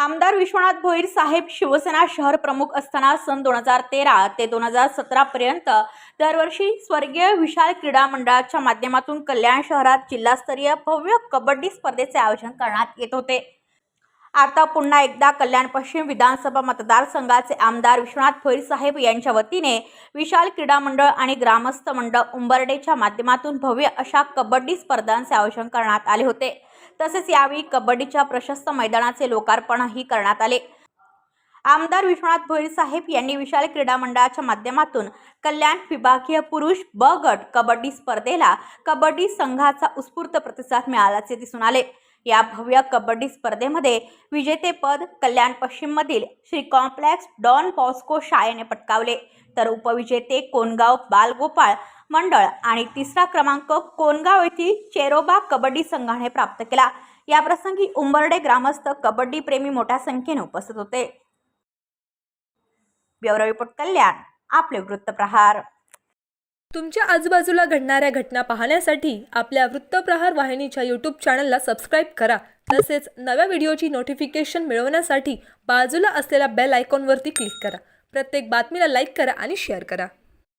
आमदार विश्वनाथ भोईर साहेब शिवसेना शहर प्रमुख असताना सन दोन हजार तेरा ते दोन हजार सतरा पर्यंत दरवर्षी स्वर्गीय विशाल क्रीडा मंडळाच्या माध्यमातून कल्याण शहरात जिल्हास्तरीय भव्य कबड्डी स्पर्धेचे आयोजन करण्यात येत होते. आता पुन्हा एकदा कल्याण पश्चिम विधानसभा मतदारसंघाचे आमदार विश्वनाथ भोईर साहेब यांच्या वतीने विशाल क्रीडा मंडळ आणि ग्रामस्थ मंडळ उंबर्डेच्या माध्यमातून भव्य अशा कबड्डी स्पर्धांचे आयोजन करण्यात आले होते. तसेच यावेळी कबड्डीच्या प्रशस्त मैदानाचे लोकार्पणही करण्यात आले. आमदार विश्वनाथ भोईर साहेब यांनी विशाल क्रीडा मंडळाच्या माध्यमातून कल्याण विभागीय पुरुष ब गट कबड्डी स्पर्धेला कबड्डी संघाचा उत्स्फूर्त प्रतिसाद मिळाल्याचे दिसून आले. या भव्य कबड्डी स्पर्धेमध्ये विजेतेपद कल्याण पश्चिममधील श्री कॉम्प्लेक्स डॉन पॉस्को शाळेने पटकावले. तर उपविजेते कोणगाव बालगोपाळ मंडळ आणि तिसरा क्रमांक कोनगाव येथील चेरोबा कबड्डी संघाने प्राप्त केला. याप्रसंगी उंबर्डे ग्रामस्थ कबड्डी प्रेमी मोठ्या संख्येने उपस्थित होते. ब्युरो रिपोर्ट कल्याण आपले वृत्तप्रहार. तुमच्या आजूबाजूला घडणाऱ्या घटना पाहण्यासाठी आपल्या वृत्तप्रहार वाहिनीच्या यूट्यूब चॅनलला सबस्क्राईब करा. तसेच नव्या व्हिडिओची नोटिफिकेशन मिळवण्यासाठी बाजूला असलेल्या बेल आयकॉनवरती क्लिक करा. प्रत्येक बातमीला लाईक करा आणि शेअर करा.